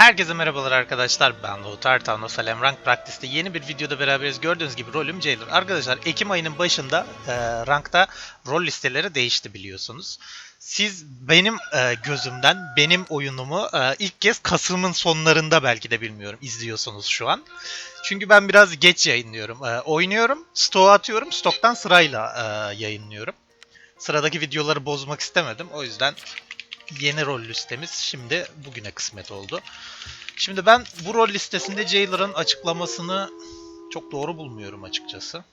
Herkese merhabalar arkadaşlar. Ben Loğut Ertan. Salem Rank Practice'te yeni bir videoda beraberiz. Gördüğünüz gibi rolüm Jailer. Arkadaşlar Ekim ayının başında e, rankta rol listeleri değişti biliyorsunuz. Siz benim e, gözümden benim oyunumu e, ilk kez Kasım'ın sonlarında belki de bilmiyorum izliyorsunuz şu an. Çünkü ben biraz geç yayınlıyorum. E, oynuyorum, stoğa atıyorum, stoktan sırayla e, yayınlıyorum. Sıradaki videoları bozmak istemedim. O yüzden yeni rol listemiz şimdi bugüne kısmet oldu. Şimdi ben bu rol listesinde Jailer'ın açıklamasını çok doğru bulmuyorum açıkçası.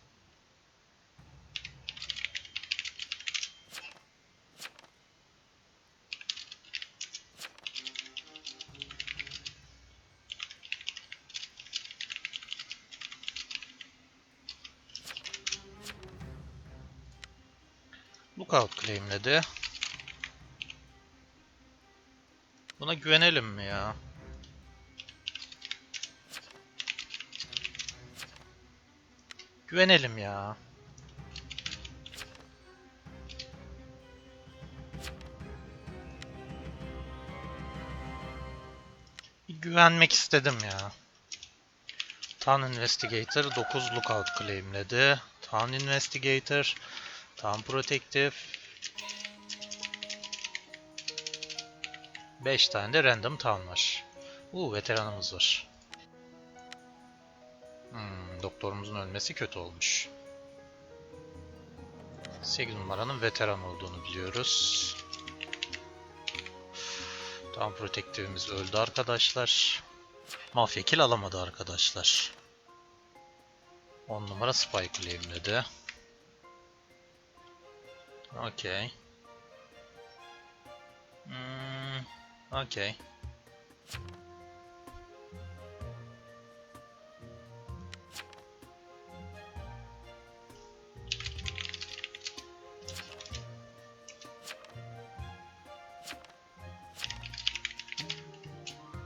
Lookout claimledi. Buna güvenelim mi ya? Güvenelim ya. Güvenmek istedim ya. Town Investigator 9 lookout claimledi. Town Investigator, Town Protective, 5 tane de random town var. Uuu veteranımız var. Hmm, doktorumuzun ölmesi kötü olmuş. 8 numaranın veteran olduğunu biliyoruz. Town Protective'imiz öldü arkadaşlar. Mafya kill alamadı arkadaşlar. 10 numara Spy claimledi. Okey. Hmm, okey.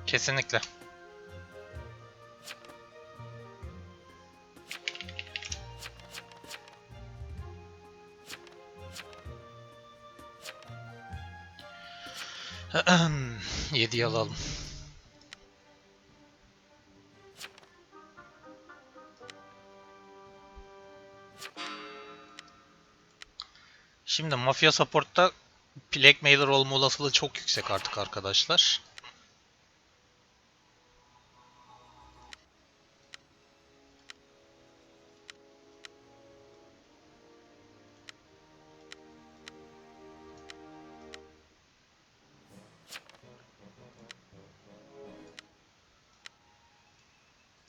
Kesinlikle. Yediyi alalım. Şimdi Mafya Support'ta Blackmailer olma olasılığı çok yüksek artık arkadaşlar.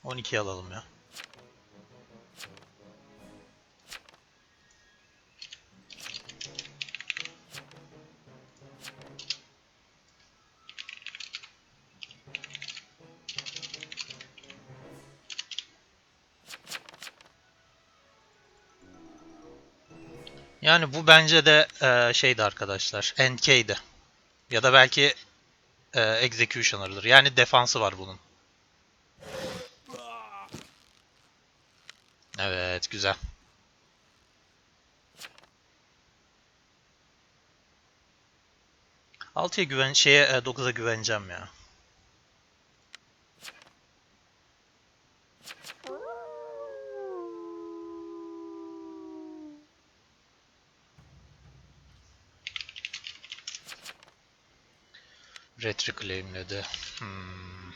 On ikiye alalım ya. Yani bu bence de e, şeydi arkadaşlar. NK'di. Ya da belki e, Executioner'dır. Yani defansı var bunun. Evet, güzel. Altıya güven şeye e, 9'a güveneceğim ya. Retriclaim'ledi. Hmm.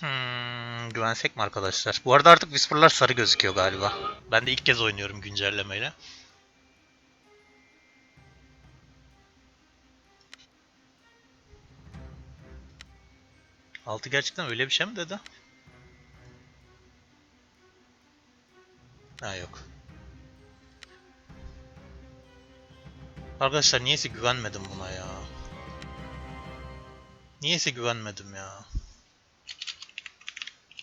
Hmm, güvensek mi arkadaşlar? Bu arada artık Whisper'lar sarı gözüküyor galiba. Ben de ilk kez oynuyorum güncellemeyle. Altı gerçekten öyle bir şey mi dedi? Ha yok. Arkadaşlar niyeyse güvenmedim buna ya. Niyeyse güvenmedim ya.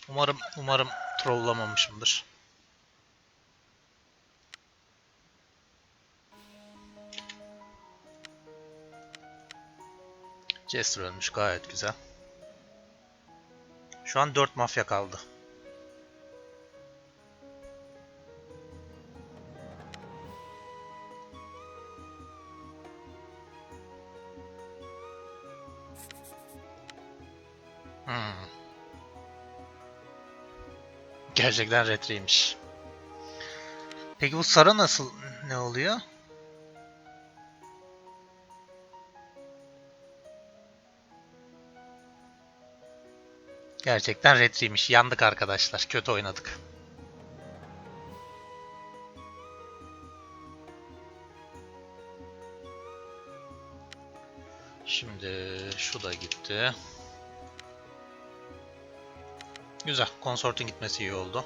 Umarım umarım trollamamışımdır. Jester ölmüş gayet güzel. Şu an 4 mafya kaldı. Gerçekten retriymiş. Peki bu sarı nasıl ne oluyor? Gerçekten retriymiş. Yandık arkadaşlar. Kötü oynadık. Şimdi şu da gitti. Güzel. Konsortun gitmesi iyi oldu.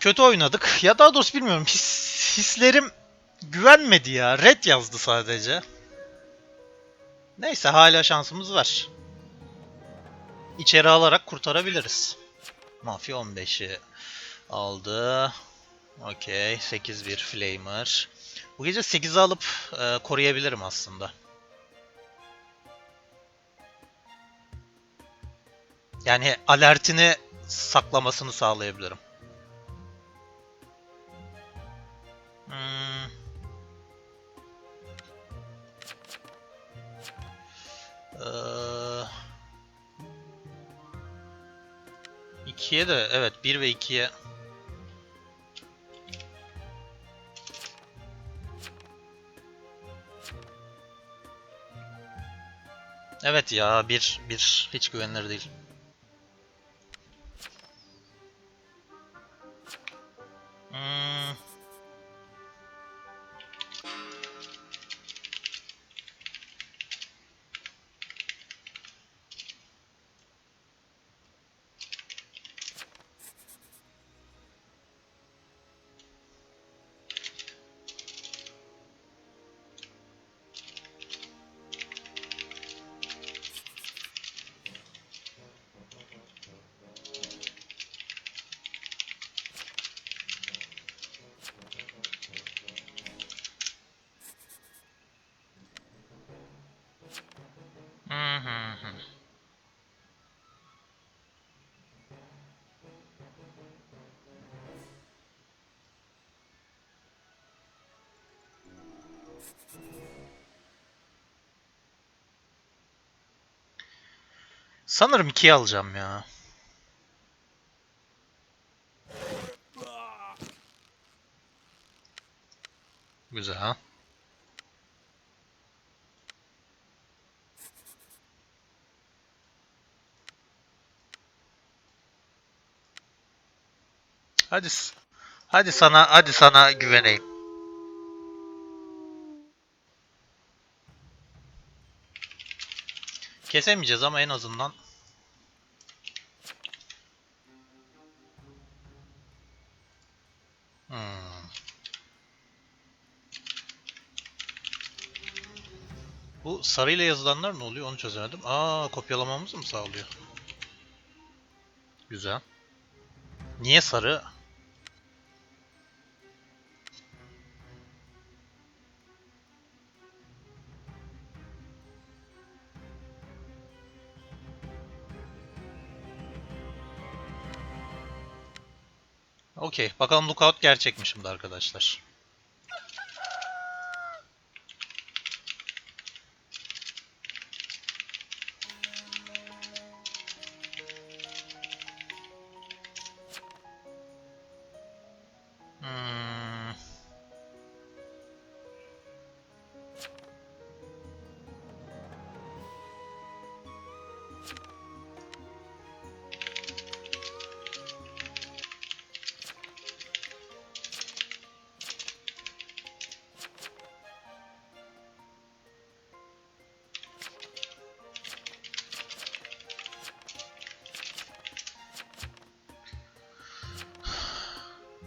Kötü oynadık. Ya daha doğrusu bilmiyorum. His, hislerim güvenmedi ya. Red yazdı sadece. Neyse hala şansımız var. İçeri alarak kurtarabiliriz. Mafya 15'i aldı. Okey. 8-1 Flamer. Bu gece 8'i alıp e, koruyabilirim aslında. Yani alertini saklamasını sağlayabilirim. Hmm. Ee, ikiye de evet 1 ve 2'ye Evet ya bir bir hiç güvenilir değil. Sanırım 2'yi alacağım ya. Güzel. Hadi s- hadi sana hadi sana güveneyim. Kesemeyeceğiz ama en azından Hmm. Bu sarıyla yazılanlar ne oluyor onu çözemedim. Aa kopyalamamızı mı sağlıyor? Güzel. Niye sarı? Okey. Bakalım lookout gerçek mi şimdi arkadaşlar?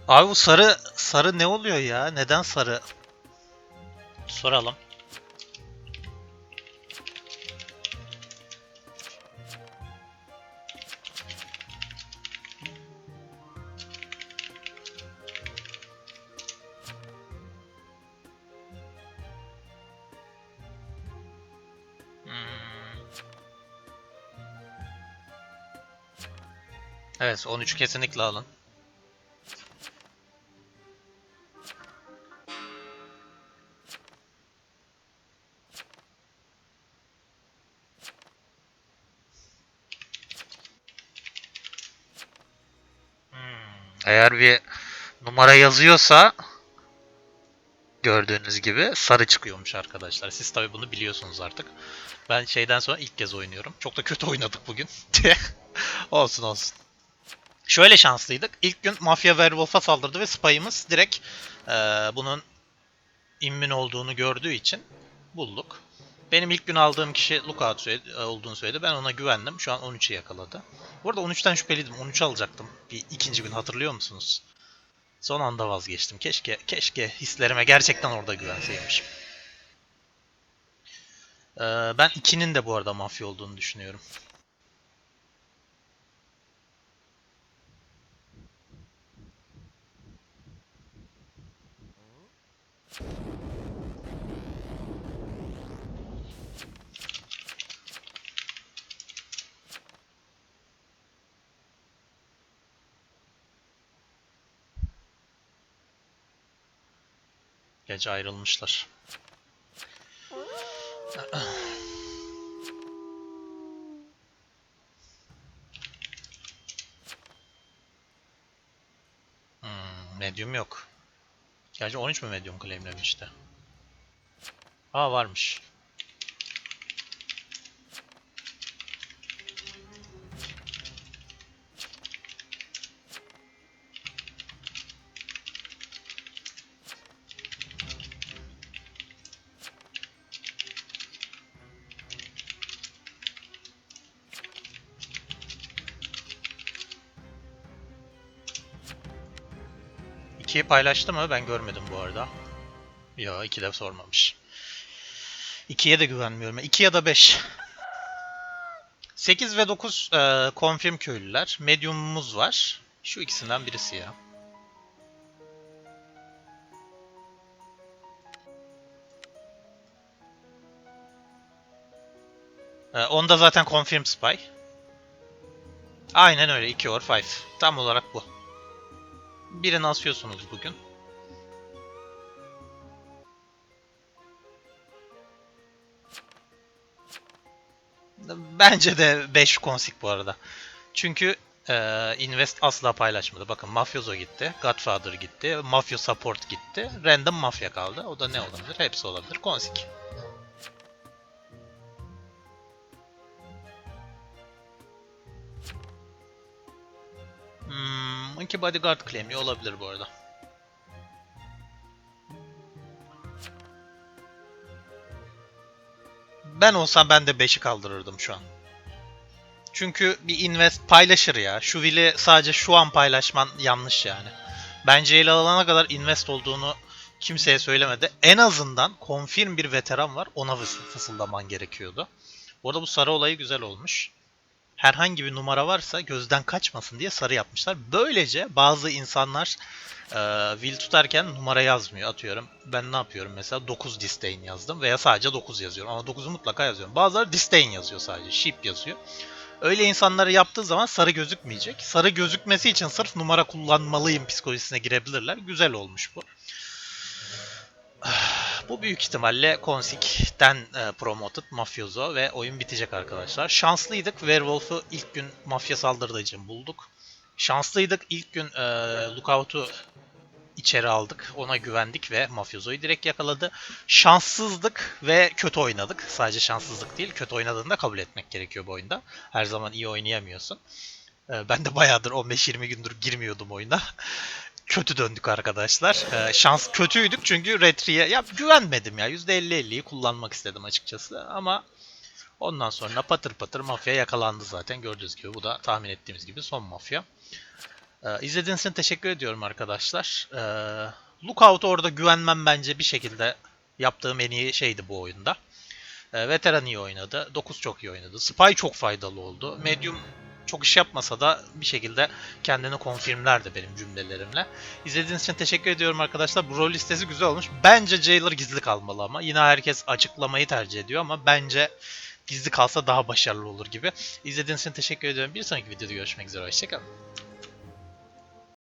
Abi bu sarı sarı ne oluyor ya? Neden sarı? Soralım. Hmm. Evet 13 kesinlikle alın. Bir numara yazıyorsa gördüğünüz gibi sarı çıkıyormuş arkadaşlar. Siz tabi bunu biliyorsunuz artık. Ben şeyden sonra ilk kez oynuyorum. Çok da kötü oynadık bugün. olsun olsun. Şöyle şanslıydık. İlk gün Mafya Werewolf'a saldırdı ve Spy'ımız direkt eee, bunun immün olduğunu gördüğü için bulduk. Benim ilk gün aldığım kişi Lookout e, olduğunu söyledi. Ben ona güvendim. Şu an 13'ü yakaladı. Bu arada 13'ten şüpheliydim. 13 alacaktım. Bir ikinci gün hatırlıyor musunuz? Son anda vazgeçtim. Keşke keşke hislerime gerçekten orada güvenseymişim. Ee, ben 2'nin de bu arada mafya olduğunu düşünüyorum. Gece ayrılmışlar. Hmm, medium yok. Gerçi 13 mü medium claimlemişti? Aa varmış. İkiyi paylaştı mı? Ben görmedim bu arada. Yo iki de sormamış. İkiye de güvenmiyorum. 2 ya da 5. 8 ve 9 e, confirm köylüler. Medium'umuz var. Şu ikisinden birisi ya. E, onda zaten confirm spy. Aynen öyle 2 or 5. Tam olarak bu. Birini asıyorsunuz bugün. Bence de 5 konsik bu arada. Çünkü e, Invest asla paylaşmadı. Bakın Mafioso gitti, Godfather gitti, Mafia Support gitti, Random Mafya kaldı. O da ne olabilir? Hepsi olabilir. Konsik. Hmm, Monkey Bodyguard claimliyor olabilir bu arada. Ben olsam ben de 5'i kaldırırdım şu an. Çünkü bir invest paylaşır ya. Şu will'i sadece şu an paylaşman yanlış yani. Bence ele alana kadar invest olduğunu kimseye söylemedi. En azından confirm bir veteran var. Ona fıs- fısıldaman gerekiyordu. Bu arada bu sarı olayı güzel olmuş. Herhangi bir numara varsa gözden kaçmasın diye sarı yapmışlar. Böylece bazı insanlar e, will tutarken numara yazmıyor. Atıyorum ben ne yapıyorum mesela 9 disdain yazdım veya sadece 9 yazıyorum. Ama 9'u mutlaka yazıyorum. Bazıları disdain yazıyor sadece. Sheep yazıyor. Öyle insanları yaptığı zaman sarı gözükmeyecek. Sarı gözükmesi için sırf numara kullanmalıyım psikolojisine girebilirler. Güzel olmuş bu. Bu büyük ihtimalle Konsik'ten e, promoted Mafioso ve oyun bitecek arkadaşlar. Şanslıydık. Werewolf'u ilk gün mafya saldırdığı için bulduk. Şanslıydık. ilk gün e, Lookout'u içeri aldık. Ona güvendik ve Mafioso'yu direkt yakaladı. Şanssızdık ve kötü oynadık. Sadece şanssızlık değil, kötü oynadığını da kabul etmek gerekiyor bu oyunda. Her zaman iyi oynayamıyorsun. E, ben de bayağıdır 15-20 gündür girmiyordum oyuna. Kötü döndük arkadaşlar. Ee, şans kötüydük çünkü Retri'ye ya güvenmedim ya. %50-50'yi kullanmak istedim açıkçası ama ondan sonra patır patır mafya yakalandı zaten. Gördüğünüz gibi bu da tahmin ettiğimiz gibi son mafya. Ee, izlediğiniz için teşekkür ediyorum arkadaşlar. Ee, Lookout'a orada güvenmem bence bir şekilde yaptığım en iyi şeydi bu oyunda. Ee, veteran iyi oynadı. 9 çok iyi oynadı. Spy çok faydalı oldu. Medium çok iş yapmasa da bir şekilde kendini konfirmlerdi benim cümlelerimle. İzlediğiniz için teşekkür ediyorum arkadaşlar. Bu rol listesi güzel olmuş. Bence Jailer gizli kalmalı ama. Yine herkes açıklamayı tercih ediyor ama bence gizli kalsa daha başarılı olur gibi. İzlediğiniz için teşekkür ediyorum. Bir sonraki videoda görüşmek üzere. Hoşçakalın.